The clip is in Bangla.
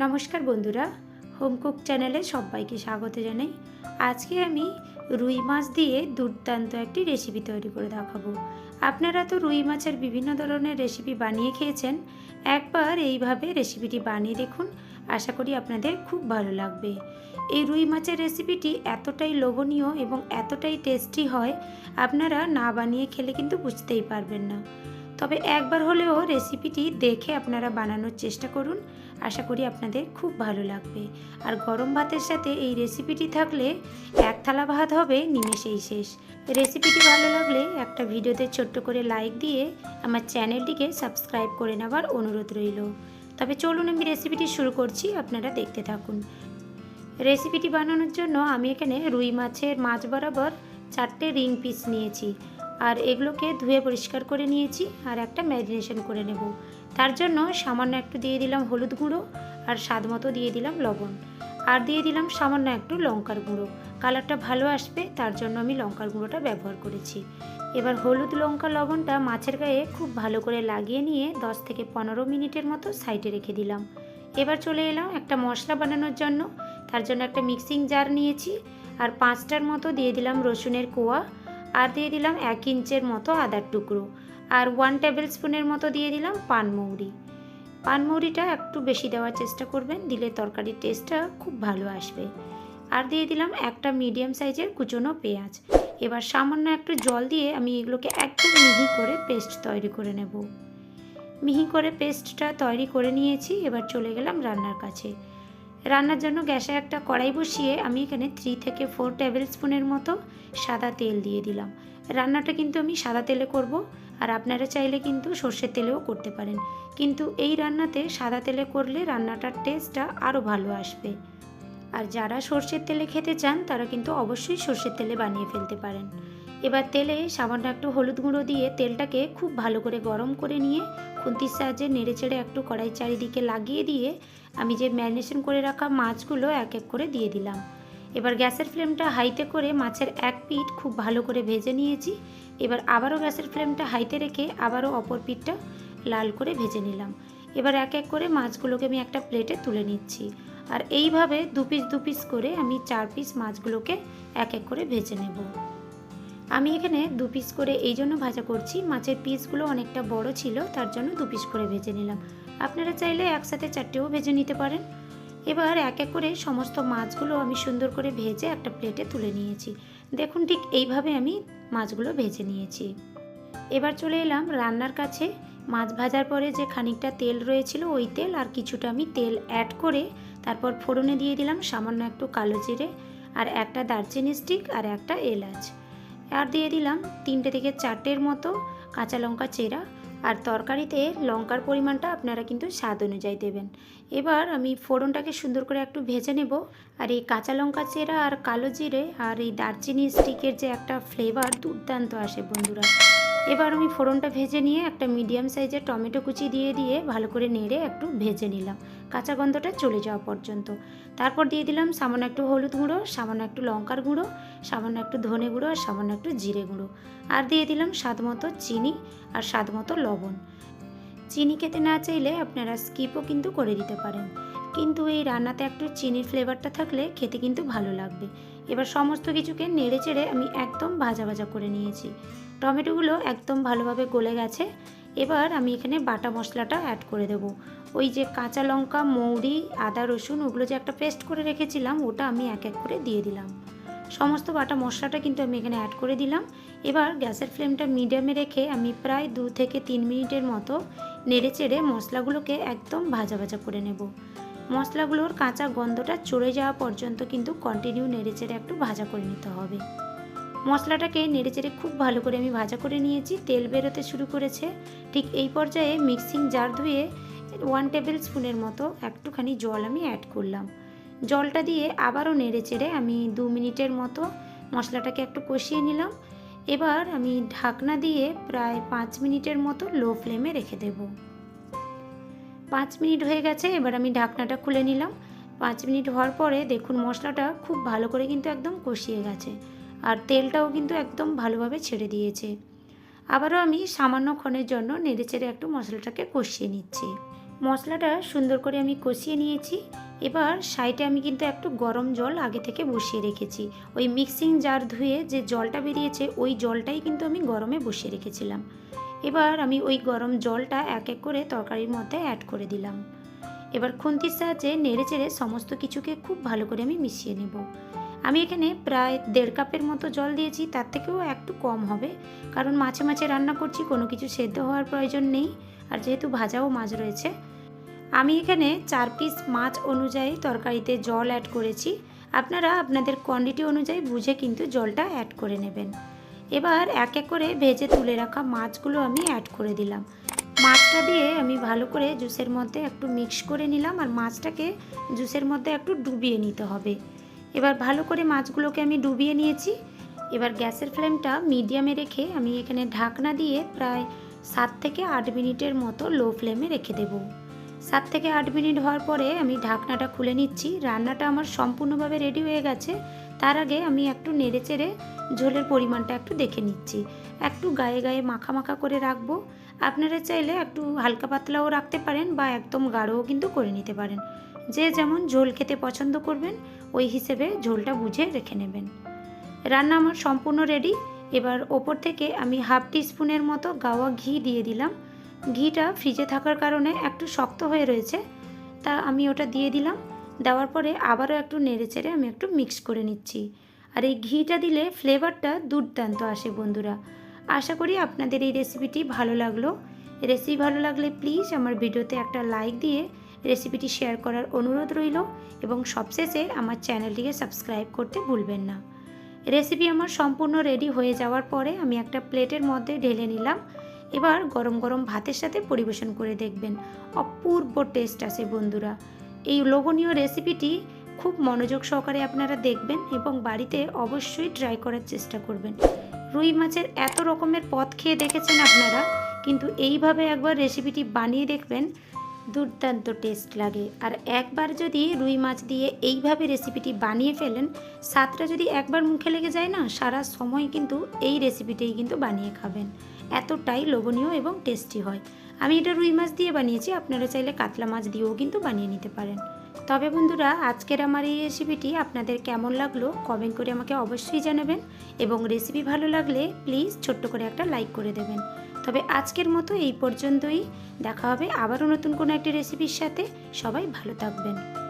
নমস্কার বন্ধুরা হোমকুক চ্যানেলে সবাইকে স্বাগত জানাই। আজকে আমি রুই মাছ দিয়ে দুর্দান্ত একটি রেসিপি তৈরি করে দেখাবো। আপনারা তো রুই মাছের বিভিন্ন ধরনের রেসিপি বানিয়ে খেয়েছেন, একবার এইভাবে রেসিপিটি বানিয়ে দেখুন, আশা করি আপনাদের খুব ভালো লাগবে। এই রুই মাছের রেসিপিটি এতটাই লোভনীয় এবং এতটাই টেস্টি হয়, আপনারা না বানিয়ে খেলে কিন্তু বুঝতেই পারবেন না। তবে একবার হলেও রেসিপিটি দেখে আপনারা বানানোর চেষ্টা করুন। আশা করি আপনাদের খুব ভালো লাগবে। আর গরম ভাতের সাথে এই রেসিপিটি থাকলে এক থালা ভাত হবে, নিমেষেই শেষ। রেসিপিটি ভালো লাগলে একটা ভিডিওতে ছোট্ট করে লাইক দিয়ে আমার চ্যানেলটিকে সাবস্ক্রাইব করে নেওয়ার অনুরোধ রইল। তবে চলুন আমি রেসিপিটি শুরু করছি, আপনারা দেখতে থাকুন। রেসিপিটি বানানোর জন্য আমি এখানে রুই মাছের মাছ বরাবর চারটে রিং পিস নিয়েছি। আর এগুলোকে ধুয়ে পরিষ্কার করে নিয়েছি আর একটা ম্যারিনেশন করে নেব। তার জন্য সামান্য একটু দিয়ে দিলাম হলুদ গুঁড়ো আর স্বাদ মতো দিয়ে দিলাম লবণ। আর দিয়ে দিলাম সামান্য একটু লঙ্কার গুঁড়ো। কালারটা ভালো আসবে, তার জন্য আমি লঙ্কার গুঁড়োটা ব্যবহার করেছি। এবার হলুদ লঙ্কা লবণটা মাছের গায়ে খুব ভালো করে লাগিয়ে নিয়ে 10 থেকে পনেরো মিনিটের মতো সাইডে রেখে দিলাম। এবার চলে এলাম একটা মশলা বানানোর জন্য। তার জন্য একটা মিক্সিং জার নিয়েছি আর পাঁচটার মতো দিয়ে দিলাম রসুনের কোয়া। আর দিয়ে দিলাম এক ইঞ্চের মতো আদার টুকরো। আর ওয়ান টেবিল স্পুনের মতো দিয়ে দিলাম পানমৌরি পানমৌরিটা একটু বেশি দেওয়ার চেষ্টা করবেন, দিলে তরকারির টেস্টটা খুব ভালো আসবে। আর দিয়ে দিলাম একটা মিডিয়াম সাইজের কুচনো পেঁয়াজ। এবার সামান্য একটু জল দিয়ে আমি এগুলোকে একদম মিহি করে পেস্ট তৈরি করে নেব। মিহি করে পেস্টটা তৈরি করে নিয়েছি, এবার চলে গেলাম রান্নার কাছে। রান্নার জন্য গ্যাসে একটা কড়াই বসিয়ে আমি এখানে থ্রি থেকে ফোর টেবিল স্পুনের মতো সাদা তেল দিয়ে দিলাম। রান্নাটা কিন্তু আমি সাদা তেলে করব, আর আপনারা চাইলে কিন্তু সর্ষের তেলেও করতে পারেন। কিন্তু এই রান্নাতে সাদা তেলে করলে রান্নাটার টেস্টটা আরও ভালো আসবে। আর যারা সর্ষের তেলে খেতে চান, তারা কিন্তু অবশ্যই সর্ষের তেলে বানিয়ে ফেলতে পারেন। এবার তেলে সামান্য একটু হলুদ গুঁড়ো দিয়ে তেলটাকে খুব ভালো করে গরম করে নিয়ে খুন্তির সাহায্যে নেড়ে চেড়ে একটু কড়াই চারিদিকে লাগিয়ে দিয়ে আমি যে ম্যারিনেশন করে রাখা মাছগুলো এক এক করে দিয়ে দিলাম। এবার গ্যাসের ফ্লেমটা হাইতে করে মাছের এক পিঠ খুব ভালো করে ভেজে নিয়েছি। এবার আবারও গ্যাসের ফ্লেমটা হাইতে রেখে আবারও অপর পিঠটা লাল করে ভেজে নিলাম। এবার এক এক করে মাছগুলোকে আমি একটা প্লেটে তুলে নিচ্ছি। আর এইভাবে দু পিস দু পিস করে আমি চার পিস মাছগুলোকে এক এক করে ভেজে নেব। আমি এখানে দু পিস করে এই জন্য ভাজা করছি। মাছের পিসগুলো অনেকটা বড় ছিল, তার জন্য দু পিস করে ভেজে নিলাম। আপনারা চাইলে একসাথে চারটেও ভেজে নিতে পারেন। এবার এক এক করে সমস্ত মাছগুলো আমি সুন্দর করে ভেজে একটা প্লেটে তুলে নিয়েছি। দেখুন ঠিক এইভাবে আমি মাছগুলো ভেজে নিয়েছি। এবার চলে এলাম রান্নার কাছে। মাছ ভাজার পরে যে খানিকটা তেল রয়েছিল ওই তেল আর কিছুটা আমি তেল অ্যাড করে তারপর ফোড়নে দিয়ে দিলাম সামান্য একটু কালো জিরে আর একটা দারচিনি স্টিক আর একটা এলাচ। আর দিয়ে দিলাম তিনটে থেকে চারটের মতো কাঁচা লঙ্কা চেরা। আর তরকারিতে লঙ্কার পরিমাণটা আপনারা কিন্তু স্বাদ অনুযায়ী দেবেন। এবার আমি ফোড়নটাকে সুন্দর করে একটু ভেজে নেব। আর এই কাঁচা লঙ্কা চেরা আর কালো জিরে আর এই দারচিনি স্টিকের যে একটা ফ্লেভার দুর্দান্ত আসে বন্ধুরা। এবার আমি ফোড়নটা ভেজে নিয়ে একটা মিডিয়াম সাইজের টমেটো কুচি দিয়ে দিয়ে ভালো করে নেড়ে একটু ভেজে নিলাম। কাঁচা গন্ধটা চলে যাওয়া পর্যন্ত। তারপর দিয়ে দিলাম সামান্য একটু হলুদ গুঁড়ো, সামান্য একটু লঙ্কার গুঁড়ো, সামান্য একটু ধনে গুঁড়ো আর সামান্য একটু জিরে গুঁড়ো। আর দিয়ে দিলাম স্বাদ মতো চিনি আর স্বাদ মতো লবণ। চিনি খেতে না চাইলে আপনারা স্কিপও কিন্তু করে দিতে পারেন। কিন্তু এই রান্নাতে একটু চিনির ফ্লেভারটা থাকলে খেতে কিন্তু ভালো লাগবে। এবার সমস্ত কিছুকে নেড়ে চেড়ে আমি একদম ভাজা ভাজা করে নিয়েছি। টমেটোগুলো একদম ভালোভাবে গলে গেছে। এবার আমি এখানে বাটা মশলাটা অ্যাড করে দেব। ওই যে কাঁচা লঙ্কা, মৌরি, আদা, রসুন, ওগুলো যে একটা পেস্ট করে রেখেছিলাম, ওটা আমি এক এক করে দিয়ে দিলাম। সমস্ত বাটা মশলাটা কিন্তু আমি এখানে অ্যাড করে দিলাম। এবার গ্যাসের ফ্লেমটা মিডিয়ামে রেখে আমি প্রায় দু থেকে তিন মিনিটের মতো নেড়ে চেড়ে মশলাগুলোকে একদম ভাজা ভাজা করে নেব। মশলাগুলোর কাঁচা গন্ধটা চড়ে যাওয়া পর্যন্ত কিন্তু কন্টিনিউ নেড়ে চেড়ে একটু ভাজা করে নিতে হবে। মশলাটাকে নেড়ে চেড়ে খুব ভালো করে আমি ভাজা করে নিয়েছি, তেল বেরোতে শুরু করেছে। ঠিক এই পর্যায়ে মিক্সিং জার ধুয়ে ওয়ান টেবিল স্পুনের মতো একটুখানি জল আমি অ্যাড করলাম। জলটা দিয়ে আবারও নেড়ে চেড়ে আমি দু মিনিটের মতো মশলাটাকে একটু কষিয়ে নিলাম। এবার আমি ঢাকনা দিয়ে প্রায় পাঁচ মিনিটের মতো লো ফ্লেমে রেখে দেব। পাঁচ মিনিট হয়ে গেছে, এবার আমি ঢাকনাটা খুলে নিলাম। পাঁচ মিনিট হওয়ার পরে দেখুন মশলাটা খুব ভালো করে কিন্তু একদম কষিয়ে গেছে। আর তেলটাও কিন্তু একদম ভালোভাবে ছেড়ে দিয়েছে। আবারও আমি সামান্য ক্ষণের জন্য নেড়ে চেড়ে একটু মশলাটাকে কষিয়ে নিচ্ছি। মশলাটা সুন্দর করে আমি কষিয়ে নিয়েছি। এবার সাইডে আমি কিন্তু একটু গরম জল আগে থেকে বসিয়ে রেখেছি। ওই মিক্সিং জার ধুয়ে যে জলটা বেরিয়েছে, ওই জলটাই কিন্তু আমি গরমে বসিয়ে রেখেছিলাম। এবার আমি ওই গরম জলটা এক এক করে তরকারির মধ্যে অ্যাড করে দিলাম। এবার খুন্তির সাহায্যে নেড়ে চেড়ে সমস্ত কিছুকে খুব ভালো করে আমি মিশিয়ে নেব। আমি এখানে প্রায় দেড় কাপের মতো জল দিয়েছি, তার থেকেও একটু কম হবে। কারণ মাছে মাছে রান্না করছি, কোনো কিছু সেদ্ধ হওয়ার প্রয়োজন নেই। আর যেহেতু ভাজাও মাছ রয়েছে, আমি এখানে চার পিস মাছ অনুযায়ী তরকারিতে জল অ্যাড করেছি। আপনারা আপনাদের কোয়ান্টিটি অনুযায়ী বুঝে কিন্তু জলটা অ্যাড করে নেবেন। এবার এক এক করে ভেজে তুলে রাখা মাছগুলো আমি অ্যাড করে দিলাম। মাছটা দিয়ে আমি ভালো করে জুসের মধ্যে একটু মিক্স করে নিলাম, আর মাছটাকে জুসের মধ্যে একটু ডুবিয়ে নিতে হবে। এবার ভালো করে মাছগুলোকে আমি ডুবিয়ে নিয়েছি। এবার গ্যাসের ফ্লেমটা মিডিয়ামে রেখে আমি এখানে ঢাকনা দিয়ে প্রায় সাত থেকে আট মিনিটের মতো লো ফ্লেমে রেখে দেবো। সাত থেকে আট মিনিট হওয়ার পরে আমি ঢাকনাটা খুলে নিচ্ছি। রান্নাটা আমার সম্পূর্ণভাবে রেডি হয়ে গেছে। তার আগে আমি একটু নেড়ে চেড়ে ঝোলের পরিমাণটা একটু দেখে নিচ্ছি। একটু গায়ে গায়ে মাখা মাখা করে রাখব। আপনারা চাইলে একটু হালকা পাতলাও রাখতে পারেন বা একদম গাঢ়ও কিন্তু করে নিতে পারেন। যে যেমন ঝোল খেতে পছন্দ করবেন ওই হিসেবে ঝোলটা বুঝে রেখে নেবেন। রান্না আমার সম্পূর্ণ রেডি এবার ওপর থেকে আমি হাফ টিস্পুনের মতো গাওয়া ঘি দিয়ে দিলাম। ঘিটা ফ্রিজে থাকার কারণে একটু শক্ত হয়ে রয়েছে। তা আমি ওটা দিয়ে দিলাম। দেওয়ার পরে আবারও একটু নেড়ে চেড়ে আমি একটু মিক্স করে নিচ্ছি। আর এই ঘিটা দিলে ফ্লেভারটা দুর্দান্ত আসে বন্ধুরা। আশা করি আপনাদের এই রেসিপিটি ভালো লাগল। রেসিপি ভালো লাগলে প্লিজ আমার ভিডিওতে একটা লাইক দিয়ে রেসিপিটি শেয়ার করার অনুরোধ রইল এবং সবশেষে আমার চ্যানেলটিকে সাবস্ক্রাইব করতে ভুলবেন না। রেসিপি আমার সম্পূর্ণ রেডি হয়ে যাওয়ার পরে আমি একটা প্লেটের মধ্যে ঢেলে নিলাম। এবার গরম গরম ভাতের সাথে পরিবেশন করে দেখবেন। অপূর্ব টেস্ট আসে বন্ধুরা। এই লোভনীয় রেসিপিটি খুব মনোযোগ সহকারে আপনারা দেখবেন এবং বাড়িতে অবশ্যই ট্রাই করার চেষ্টা করবেন। রুই মাছের এত রকমের পদ খেয়ে দেখেছেন আপনারা, কিন্তু এইভাবে একবার রেসিপিটি বানিয়ে দেখবেন। দুর্দান্ত টেস্ট লাগে। আর একবার যদি রুই মাছ দিয়ে এইভাবে রেসিপিটি বানিয়ে ফেলেন, স্বাদটা যদি একবার মুখে লেগে যায় না, সারা সময় কিন্তু এই রেসিপিটাই কিন্তু বানিয়ে খাবেন। এতটাই লোভনীয় এবং টেস্টি হয়। আমি এটা রুই মাছ দিয়ে বানিয়েছি, আপনারা চাইলে কাতলা মাছ দিয়েও কিন্তু বানিয়ে নিতে পারেন। তবে বন্ধুরা, আজকের আমার এই রেসিপিটি আপনাদের কেমন লাগল কমেন্ট করে আমাকে অবশ্যই জানাবেন এবং রেসিপি ভালো লাগলে প্লিজ ছোট্ট করে একটা লাইক করে দেবেন। তবে আজকের মতো এই পর্যন্তই। দেখা হবে আবারও নতুন কোনো একটি রেসিপির সাথে। সবাই ভালো থাকবেন।